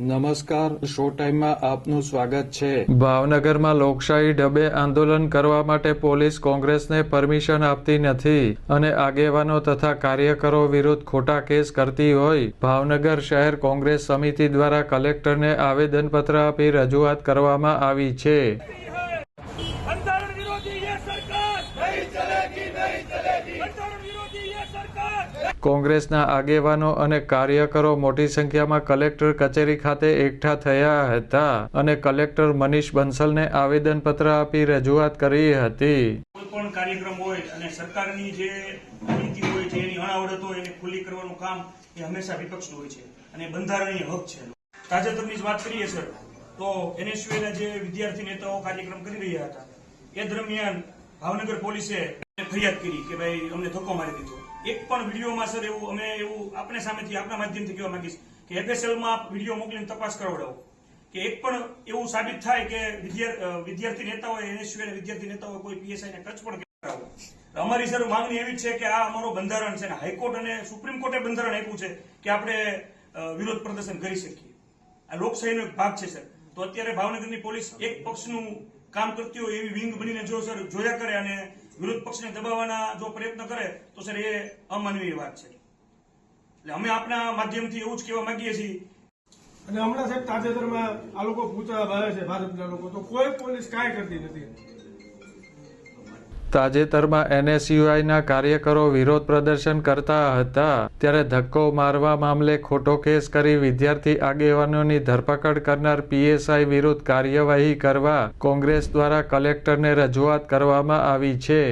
નમસ્કાર, શો ટાઈમમાં આપનું સ્વાગત છે. ભાવનગરમાં લોકશાહી ઢબે આંદોલન કરવા માટે પોલીસ કોંગ્રેસને પરમિશન આપતી નથી અને આગેવાનો તથા કાર્યકરો વિરુદ્ધ ખોટા કેસ કરતી હોય. ભાવનગર શહેર કોંગ્રેસ સમિતિ દ્વારા કલેક્ટરને આવેદનપત્ર આપી રજૂઆત કરવામાં આવી છે. કોંગ્રેસના આગેવાનો અને કાર્યકરો મોટી સંખ્યામાં કલેક્ટર કચેરી ખાતે એકઠા થયા હતા અને કલેક્ટર મનીષ બંસલને આવેદનપત્ર આપી રજૂઆત કરી હતી. પણ કાર્યક્રમ હોય અને સરકારની જે નીતિ હોય છે એની અણાવડત હોય એને ખુલ્લી કરવાનું કામ એ હંમેશા વિપક્ષનું હોય છે અને બંધારણીય હક છે. તાજેતરની જ વાત કરીએ સર તો એનએસયુએના જે વિદ્યાર્થી નેતાઓ કાર્યક્રમ કરી રહ્યા હતા એ દરમિયાન ભાવનગર પોલીસે ફરિયાદ કરી કે ભાઈ અમને ધક્કો મારી દીધો. એક પણ વિડીયોમાં સર એવું અમે એવું આપણે સામેથી આપણા માધ્યમથી કહેવા માંગીશ કે એફએસએલમાં વીડિયો મોકલીને તપાસ કરાવડાવો. કે એક પણ એવું સાબિત થાય કે વિદ્યાર્થી નેતાઓ એનએસયુના વિદ્યાર્થી નેતાઓ કોઈ પીએસઆઈ ને ટચ પણ કરાવો અમારી સર માંગણી એવી છે કે આ અમારો બંધારણ છે હાઈકોર્ટ અને સુપ્રીમ કોર્ટે બંધારણ આપ્યું છે કે આપણે વિરોધ પ્રદર્શન કરી શકીએ. આ લોકશાહીનો એક ભાગ છે સર. તો અત્યારે ભાવનગરની પોલીસ એક પક્ષનું કામ કરતી હોય એવી વિંગ બનીને જો સર જોયા કરે અને વિરોધ પક્ષને દબાવવાના જો પ્રયત્ન કરે, તો સર એ અમાનવીય વાત છે. એટલે અમે આપના માધ્યમથી એવું જ કહેવા માંગીએ છીએ. અને હમણાં સાહેબ તાજેતરમાં આ લોકો પૂછવા ભાવે છે, ભાજપના લોકો, તો કોઈ પોલીસ કાંઈ કરતી નથી. તાજેતરમાં એનએસયુઆઈના કાર્યકરો વિરોધ પ્રદર્શન કરતા હતા, ત્યારે ધક્કો મારવા મામલે ખોટો કેસ કરી વિદ્યાર્થી આગેવાનોની ધરપકડ કરનાર પીએસઆઈ વિરુદ્ધ કાર્યવાહી કરવા કોંગ્રેસ દ્વારા કલેક્ટરને રજૂઆત કરવામાં આવી છે.